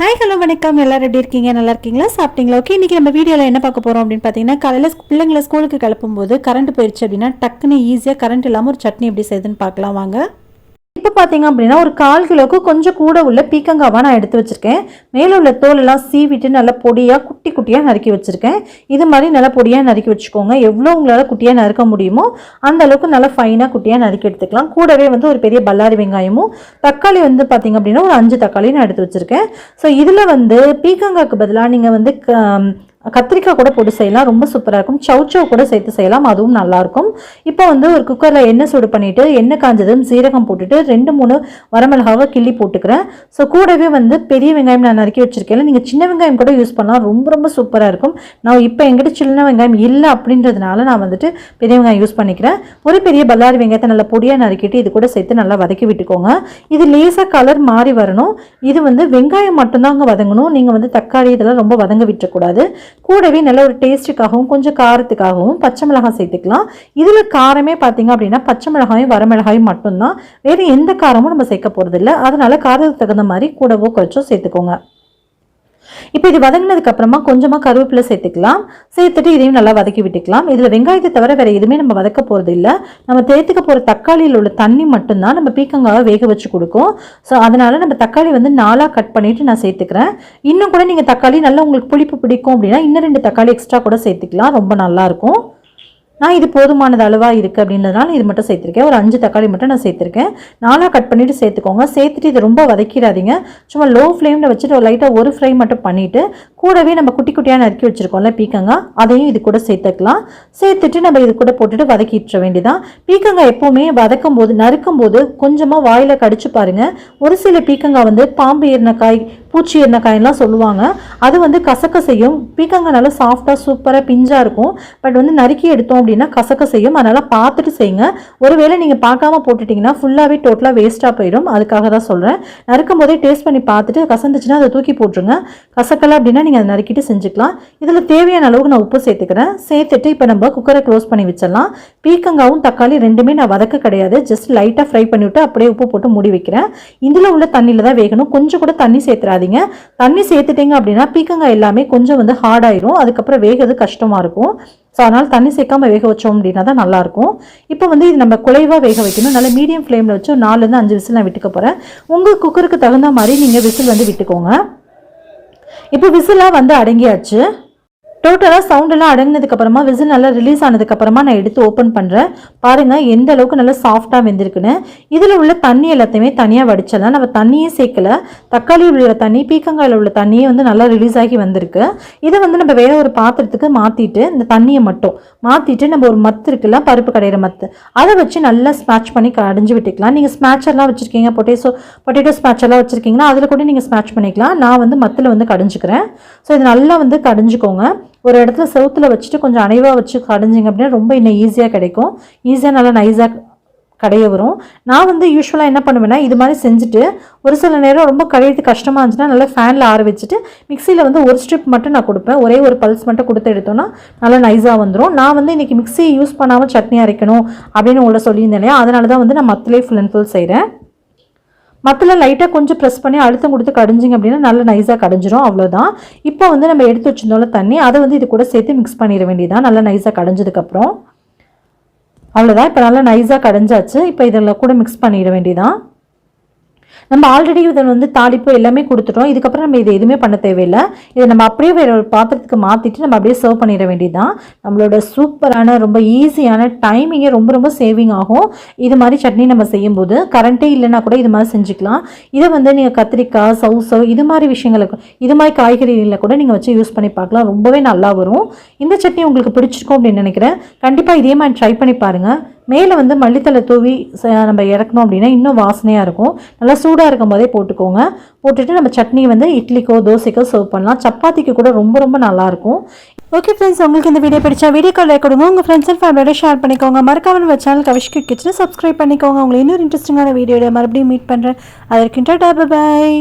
Hi hello வணக்கம். எல்லாரும் எப்படி இருக்கீங்க? நல்லா இருக்கீங்களா? சாப்பிட்டீங்களா? ஓகே இன்றைக்கி நம்ம வீடியோவில் என்ன பார்க்க போகிறோம் அப்படின்னு பார்த்தீங்கன்னா காலையில் பிள்ளைங்களை ஸ்கூலுக்கு கிளப்பும்போது கரண்ட் போயிடுச்சு அப்படின்னா டக்குன்னு ஈஸியாக கரண்ட் இல்லாமல் ஒரு சட்னி எப்படி செய்யுதுன்னு பார்க்கலாம். வாங்க. இப்போ பார்த்தீங்க அப்படின்னா ஒரு கால் கிலோவுக்கு கொஞ்சம் கூட உள்ள பீக்கங்காவாக நான் எடுத்து வச்சுருக்கேன். மேலே உள்ள தோலெல்லாம் சீவிட்டு நல்லா பொடியாக குட்டி குட்டியாக நறுக்கி வச்சுருக்கேன். இது மாதிரி நல்லா பொடியாக நறுக்கி வச்சுக்கோங்க. எவ்வளோ உங்களால் குட்டியாக நறுக்க முடியுமோ அந்த அளவுக்கு நல்லா ஃபைனாக குட்டியாக நறுக்கி எடுத்துக்கலாம். கூடவே வந்து ஒரு பெரிய பல்லாரி வெங்காயமும் தக்காளி வந்து பார்த்தீங்க அப்படின்னா ஒரு அஞ்சு தக்காளி நான் எடுத்து வச்சுருக்கேன். ஸோ இதில் வந்து பீக்கங்காய்க்கு பதிலாக நீங்கள் வந்து க- கத்திரிக்காய் கூட போட்டு செய்யலாம். ரொம்ப சூப்பராக இருக்கும். சவுச்சவ் கூட சேர்த்து செய்யலாம். அதுவும் நல்லாயிருக்கும் இப்போ வந்து ஒரு குக்கரில் எண்ணெய் சூடு பண்ணிவிட்டு எண்ணெய் காஞ்சதும் சீரகம் போட்டுட்டு ரெண்டு மூணு வரமிளகாவை கிள்ளி போட்டுக்கிறேன். ஸோ கூடவே வந்து பெரிய வெங்காயம் நான் நறுக்கி வச்சுருக்கேன் நீங்கள் சின்ன வெங்காயம் கூட யூஸ் பண்ணலாம். ரொம்ப ரொம்ப சூப்பராக இருக்கும். நான் இப்போ எங்கிட்ட சின்ன வெங்காயம் இல்லை அப்படின்றதுனால நான் வந்துட்டு பெரிய வெங்காயம் யூஸ் பண்ணிக்கிறேன். ஒரு பெரிய பல்லாரி வெங்காயத்தை நல்லா பொடியாக நறுக்கிட்டு இது கூட சேர்த்து நல்லா வதக்கி விட்டுக்கோங்க. இது லேசாக கலர் மாறி வரணும். இது வந்து வெங்காயம் மட்டும்தாங்க வதங்கணும். நீங்கள் வந்து தக்காளி இதெல்லாம் ரொம்ப வதங்க விட்டுறக்கூடாது. கூடவே நல்ல ஒரு டேஸ்ட்டுக்காகவும் கொஞ்சம் காரத்துக்காகவும் பச்சை மிளகாய் சேர்த்துக்கலாம். இதில் காரமே பார்த்திங்க அப்படின்னா பச்சை மிளகாயும் வரமிளகாயும் மட்டும்தான். வேறு எந்த காரமும் நம்ம சேர்க்க போகிறதில்ல அதனால காரத்துக்கு தகுந்த மாதிரி கூடவோ குறைச்சோ சேர்த்துக்கோங்க. இப்போ இது வதங்கினதுக்கு அப்புறமா கொஞ்சமாக கருவேப்பிலை சேர்த்துக்கலாம். சேர்த்துட்டு இதையும் நல்லா வதக்கி விட்டுக்கலாம். இதில் வெங்காயத்தை தவிர வேறு எதுவுமே நம்ம வதக்க போகிறது இல்லை. நம்ம தேர்த்துக்க போகிற தக்காளியில் உள்ள தண்ணி மட்டும்தான் நம்ம பீக்கங்காவை வேக வச்சு கொடுக்கும். ஸோ அதனால் நம்ம தக்காளி வந்து நாலாக கட் பண்ணிவிட்டு நான் சேர்த்துக்கிறேன். இன்னும் கூட நீங்கள் தக்காளி நல்லா உங்களுக்கு புளிப்பு பிடிக்கும் அப்படின்னா இன்னும் ரெண்டு தக்காளி எக்ஸ்ட்ரா கூட சேர்த்துக்கலாம். ரொம்ப நல்லாயிருக்கும் நான் இது போதுமானது அளவாக இருக்குது அப்படின்றதுனால இது மட்டும் சேர்த்துருக்கேன். ஒரு அஞ்சு தக்காளி மட்டும் நான் சேர்த்துருக்கேன். நாலாக கட் பண்ணிவிட்டு சேர்த்துக்கோங்க. சேர்த்துட்டு இது ரொம்ப வதக்கிடாதீங்க. சும்மா லோ ஃப்ளேமில் வச்சுட்டு ஒரு லைட்டாக ஒரு ஃப்ரை மட்டும் பண்ணிவிட்டு கூடவே நம்ம குட்டி குட்டியாக நறுக்கி வச்சுருக்கோம்ல பீக்கங்காய் அதையும் இது கூட சேர்த்துக்கலாம். சேர்த்துட்டு நம்ம இது கூட போட்டுட்டு வதக்கிட்டுற வேண்டியதான் பீக்கங்காய் எப்போவுமே வதக்கும் போது நறுக்கும் போது கொஞ்சமாக வாயில் கடிச்சு பாருங்கள் ஒரு சில பீக்கங்காய் வந்து பாம்பு ஏறின காய் பூச்சி ஏறின காயெல்லாம் சொல்லுவாங்க. அது வந்து கசக்க செய்யும். பீக்கங்காய் நல்லா சாஃப்டாக சூப்பராக பிஞ்சாக இருக்கும். பட் வந்து நறுக்கி எடுத்தோம் அப்படின்னா கசக்க செய்யும். அதனால் பார்த்துட்டு செய்யுங்க. ஒருவேளை நீங்கள் பார்க்காம போட்டுட்டிங்கன்னா ஃபுல்லாகவே டோட்டலாக வேஸ்ட்டாக போயிடும். அதுக்காக தான் சொல்கிறேன் நறுக்கும் போதே டேஸ்ட் பண்ணி பார்த்துட்டு கசந்துச்சுன்னா அதை தூக்கி போட்டுருங்க. கசக்கலை அப்படின்னா நீங்கள் அதை நறுக்கிட்டு செஞ்சுக்கலாம். இதில் தேவையான அளவுக்கு நான் உப்பு சேர்த்துக்கிறேன். சேர்த்துட்டு இப்போ நம்ம குக்கரை க்ளோஸ் பண்ணி வச்சிடலாம். பீக்கங்காவும் தக்காளி ரெண்டுமே நான் வதக்க கிடையாது. ஜஸ்ட் லைட்டாக ஃப்ரை பண்ணிவிட்டு அப்படியே உப்பு போட்டு மூடி வைக்கிறேன். இதில் உள்ள தண்ணியில் தான் வேகணும். கொஞ்சம் கூட தண்ணி சேர்த்துறாதீங்க. தண்ணி சேர்த்துட்டீங்க அப்படின்னா பீக்கங்காய் எல்லாமே கொஞ்சம் வந்து ஹார்டாயிரும் அதுக்கப்புறம் வேகிறது கஷ்டமாக இருக்கும். ஸோ அதனால் தண்ணி சேர்க்காம வேக வச்சோம் அப்படின்னா தான் நல்லாயிருக்கும் இப்போ வந்து இது நம்ம குலைவாக வேக வைக்கணும். நல்லா மீடியம் ஃப்ளேமில் வச்சு நாலுலேருந்து அஞ்சு விசில் நான் விட்டுக்க போகிறேன் உங்கள் குக்கருக்கு தகுந்த மாதிரி நீங்கள் விசில் வந்து விட்டுக்கோங்க. இப்போ விசிலாக வந்து அடங்கியாச்சு. டோட்டலாக சவுண்டெல்லாம் அடங்கினதுக்கு அப்புறமா விசில் நல்லா ரிலீஸ் ஆனதுக்கப்புறமா நான் எடுத்து ஓப்பன் பண்ணுறேன் பாருங்கள் எந்த அளவுக்கு நல்லா சாஃப்டாக வெந்திருக்குன்னு. இதில் உள்ள தண்ணி எல்லாத்தையுமே தனியாக வடிச்சிடலாம். நம்ம தண்ணியே சேர்க்கல. தக்காளி உள்ள தண்ணி பீக்கங்காயில் உள்ள தண்ணியே வந்து நல்லா ரிலீஸ் ஆகி வந்திருக்கு. இதை வந்து நம்ம வேறு ஒரு பாத்திரத்துக்கு மாற்றிட்டு இந்த தண்ணியை மட்டும் மாற்றிட்டு நம்ம ஒரு மத்து இருக்குல்ல பருப்பு கடையிற மத்து அதை வச்சு நல்லா ஸ்மாச் பண்ணி கடைஞ்சி விட்டுக்கலாம். நீங்கள் ஸ்மேட்சர்லாம் வச்சுருக்கீங்க பொட்டேட்டோ பொட்டேட்டோ ஸ்மேட்சர்லாம் வச்சுருக்கீங்கன்னா அதில் கூட நீங்கள் ஸ்மாச் பண்ணிக்கலாம். நான் வந்து மத்தில் வந்து கடைஞ்சிக்கிறேன். ஸோ இது நல்லா வந்து கடைஞ்சிக்கோங்க. ஒரு இடத்துல செவுத்தில் வச்சுட்டு கொஞ்சம் அணைவாக வச்சு கடைஞ்சிங்க அப்படின்னா ரொம்ப இன்னும் ஈஸியாக கிடைக்கும். ஈஸியாக நல்லா நைஸாக கடைய வரும். நான் வந்து யூஸ்வலாக என்ன பண்ணுவேன்னா இது மாதிரி செஞ்சுட்டு ஒரு சில நேரம் ரொம்ப கடையிறது கஷ்டமாக இருந்துச்சுன்னா நல்லா ஃபேனில் ஆற வச்சுட்டு மிக்சியில் வந்து ஒரு ஸ்ட்ரிப் மட்டும் நான் கொடுப்பேன். ஒரே ஒரு பல்ஸ் மட்டும் கொடுத்து எடுத்தோன்னா நல்லா நைஸாக வந்துடும் நான் வந்து இன்றைக்கி மிக்சியை யூஸ் பண்ணாமல் சட்னி அரைக்கணும் அப்படின்னு உங்களை சொல்லியிருந்தேன் இல்லையா? அதனால தான் வந்து நான் மத்திலே ஃபுல் அண்ட் ஃபுல் செய்கிறேன் மத்தில் லைட்டாக கொஞ்சம் ப்ரெஸ் பண்ணி அழுத்தம் கொடுத்து கடைஞ்சிங்க அப்படின்னா நல்லா நைஸாக கடைஞ்சிரும் அவ்வளோதான் இப்போ வந்து நம்ம எடுத்து வச்சிருந்தோம்ல தண்ணி அதை வந்து இது கூட சேர்த்து மிக்ஸ் பண்ணிட வேண்டியதான் நல்லா நைஸாக கடைஞ்சதுக்கப்புறம். அவ்வளோதான் இப்போ நல்லா நைஸாக கடைஞ்சாச்சு. இப்போ இதில் கூட மிக்ஸ் பண்ணிட வேண்டியதான் நம்ம ஆல்ரெடி இதை வந்து தாளிப்பு எல்லாமே கொடுத்துட்டோம். இதுக்கப்புறம் நம்ம இது எதுவுமே பண்ண தேவையில்லை. இதை நம்ம அப்படியே வேறு ஒரு பாத்திரத்துக்கு மாற்றிட்டு நம்ம அப்படியே சர்வ் பண்ணிட வேண்டியதுதான். நம்மளோட சூப்பரான ரொம்ப ஈஸியான டைமிங்கே ரொம்ப ரொம்ப சேவிங் ஆகும். இது மாதிரி சட்னி நம்ம செய்யும்போது கரண்ட்டே இல்லைனா கூட இது மாதிரி செஞ்சுக்கலாம். இதை வந்து நீங்கள் கத்திரிக்காய் சவுசவ் இது மாதிரி விஷயங்களுக்கு இது மாதிரி காய்கறிகளில் கூட நீங்கள் வச்சு யூஸ் பண்ணி பார்க்கலாம். ரொம்பவே நல்லா வரும். இந்த சட்னி உங்களுக்கு பிடிச்சிருக்கும் அப்படின்னு நினைக்கிறேன். கண்டிப்பாக இதே மாதிரி ட்ரை பண்ணி பாருங்கள் மேலே வந்து மல்லித்தலை தூவி நம்ம இறக்கணும் அப்படின்னா இன்னும் வாசனையாக இருக்கும். நல்லா சூடாக இருக்கும் போதே போட்டுக்கோங்க. போட்டுட்டு நம்ம சட்னி வந்து இட்லிக்கோ தோசைக்கோ சர்வ் பண்ணலாம். சப்பாத்திக்கு கூட ரொம்ப ரொம்ப நல்லாயிருக்கும் ஓகே ஃப்ரெண்ட்ஸ் உங்களுக்கு இந்த வீடியோ பிடிச்சா வீடியோ கால் கொடுங்க. உங்கள் ஃப்ரெண்ட்ஸ் அண்ட் ஃபேமிலியோட ஷேர் பண்ணிக்கோங்க. மறக்காம நம்ம சேனல் கவிஷ்கு கிச்சனை சப்ஸ்கிரைப் பண்ணிக்கோங்க. உங்களை இன்னொரு இன்ட்ரெஸ்டிங்கான வீடியோட மறுபடியும் மீட் பண்ணுறேன் அதற்கு பாய்